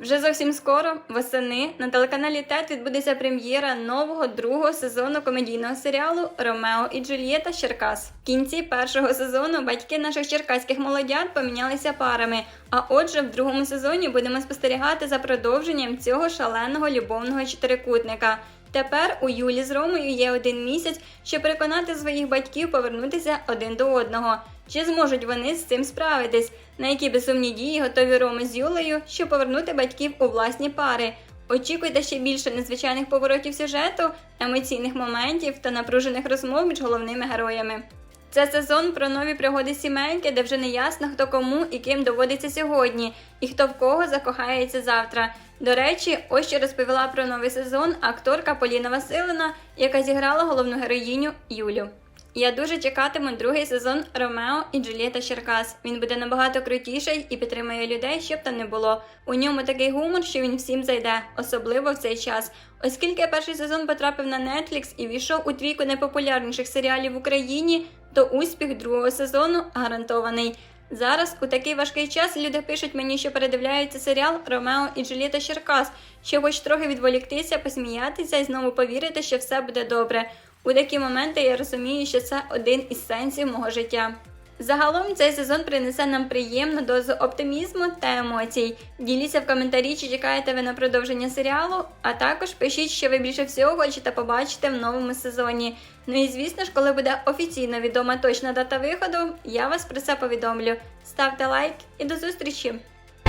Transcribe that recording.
Вже зовсім скоро, восени, на телеканалі ТЕТ відбудеться прем'єра нового другого сезону комедійного серіалу Ромео і Джульєта Черкас. В кінці першого сезону батьки наших черкаських молодят помінялися парами. А отже, в другому сезоні будемо спостерігати за продовженням цього шаленого любовного чотирикутника. Тепер у Юлі з Ромою є один місяць, щоб переконати своїх батьків повернутися один до одного. Чи зможуть вони з цим справитись? На які безсумні дії готові Рома з Юлею, щоб повернути батьків у власні пари? Очікуйте ще більше незвичайних поворотів сюжету, емоційних моментів та напружених розмов між головними героями. Це сезон про нові пригоди сімейки, де вже не ясно, хто кому і ким доводиться сьогодні, і хто в кого закохається завтра. До речі, ось що розповіла про новий сезон акторка Поліна Василина, яка зіграла головну героїню Юлю. Я дуже чекатиму другий сезон Ромео і Джульєта Черкас. Він буде набагато крутіший і підтримує людей, щоб там не було. У ньому такий гумор, що він всім зайде, особливо в цей час. Оскільки перший сезон потрапив на Netflix і війшов у трійку найпопулярніших серіалів в Україні, то успіх другого сезону гарантований. Зараз у такий важкий час люди пишуть мені, що передивляються серіал Ромео і Джульєта Черкас, щоб хоч трохи відволіктися, посміятися і знову повірити, що все буде добре. У такі моменти я розумію, що це один із сенсів мого життя. Загалом цей сезон принесе нам приємну дозу оптимізму та емоцій. Діліться в коментарі, чи чекаєте ви на продовження серіалу, а також пишіть, що ви більше всього хочете побачити в новому сезоні. Ну і звісно ж, коли буде офіційно відома точна дата виходу, я вас про це повідомлю. Ставте лайк і до зустрічі!